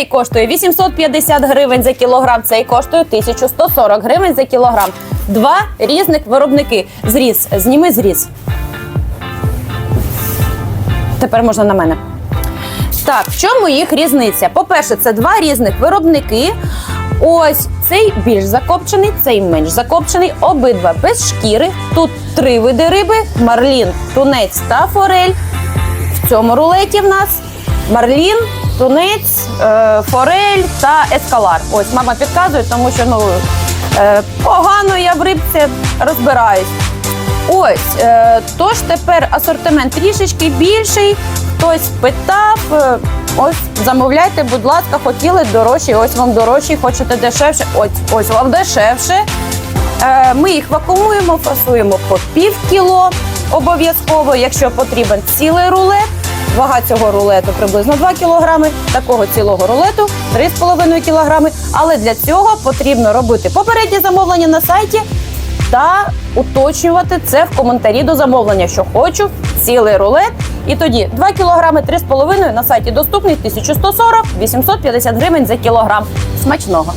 Цей коштує 850 гривень за кілограм, цей коштує 1140 гривень за кілограм. Два різних виробники. Зріз, зніми зріз. Тепер можна на мене. Так, в чому їх різниця? По-перше, це два різних виробники. Ось цей більш закопчений, цей менш закопчений. Обидва без шкіри. Тут три види риби: марлін, тунець та форель. В цьому рулеті в нас марлін, тунець, е, форель та ескалар. Ось мама підказує, тому що ну е, погано я в рибці розбираюсь. Ось, е, тож тепер асортимент трішечки більший. Хтось питав. Ось замовляйте, будь ласка, хотіли дорожчі, ось вам дорожчі, хочете дешевше, ось ось вам дешевше. Ми їх вакуумуємо, фасуємо по пів кіло обов'язково, якщо потрібен цілий рулет. Цього рулету приблизно 2 кілограми, такого цілого рулету 3,5 кілограми. Але для цього потрібно робити попереднє замовлення на сайті та уточнювати це в коментарі до замовлення, що хочу цілий рулет. І тоді 2 кілограми 3,5 на сайті доступний 1140 850 гривень за кілограм. Смачного!